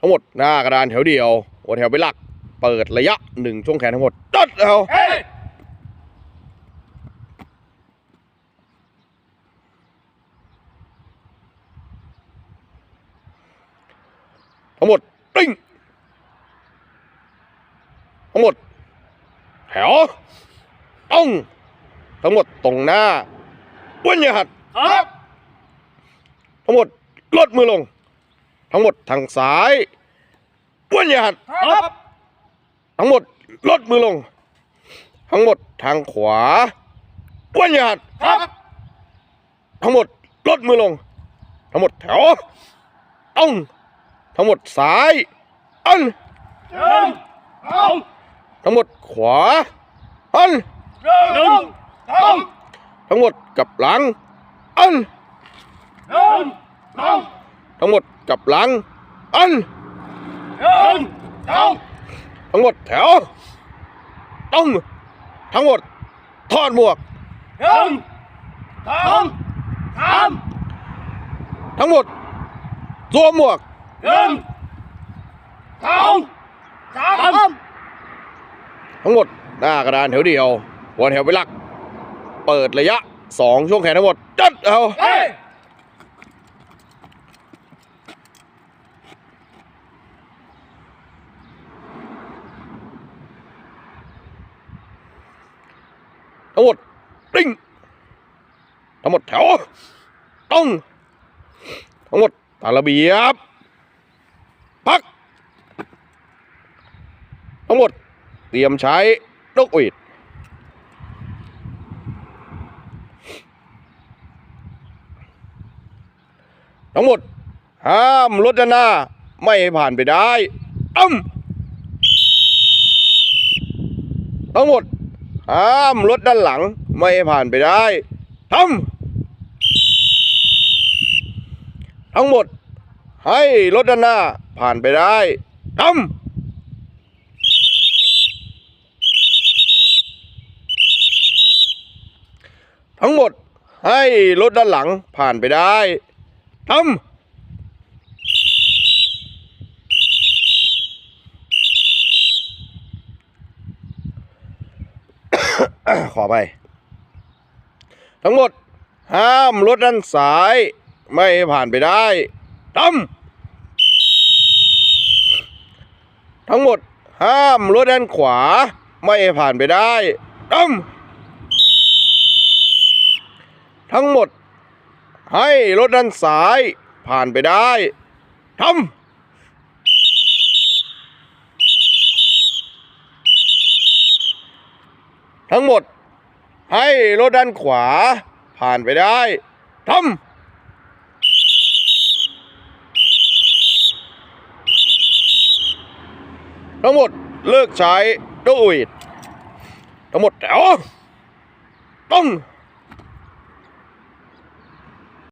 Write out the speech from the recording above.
ทั้งหมดหน้ากระดานแถวเดียวหัวแถวไปหลัก เปิดระยะหนึ่งช่วงแขนทั้งหมดจัดเอาเฮ้ยทั้งหมดติ้งทั้งหมดแถวต้องทั้งหมดตรงหน้าวันยหัดครับ ทั้งหมดลดมือลง ทั้งหมดทางซ้ายวันยหัดครับทั้งหมดลดมือลง ทั้งหมดทางขวาวันยหัดครับ ทั้งหมดลดมือลง ทั้งหมดแถวต้องทั้งหมดซ้ายอันหนึ่งสองทั้งหมดขวาอันหนึ่งสองทั้งหมดกลับหลังอันหนึ่งสองทั้งหมด กลับหลัง อันหนึ่งสองทั้งหมดแถวต้องทั้งหมดทอดหมวกหนึ่งสองสามทั้งหมดสวมหมวกหนึ่งสองสามทั้งหมดหน้ากระดานแถวเดียวหัวแถวไปหลัก เปิดระยะสองช่วงแขนทั้งหมดจัดเอา ทั้งหมดติ้งทั้งหมดแถวต้องทั้งหมดตามระเบียบพัก ทั้งหมดเตรียมใช้นกหวีดทั้งหมด ห้ามรถด้านหน้า ไม่ให้ผ่านไปได้อ้ำทั้งหมด ห้ามรถด้านหลังไม่ผ่านไปได้ทำทั้งหมด ให้รถด้านหน้าผ่านไปได้ทำทั้งหมดให้รถด้านหลังผ่านไปได้ทำ ขอไป ทั้งหมด ห้ามรถด้านซ้าย ไม่ผ่านไปได้ทำทั้งหมด ห้ามรถด้านขวา ไม่ผ่านไปได้ทำทั้งหมด ให้รถด้านซ้าย ผ่านไปได้ทำ ทั้งหมด ให้รถด้านขวา ผ่านไปได้ทำทั้งหมดเลิกใช้ดูอิดทั้งหมดแถวต้อง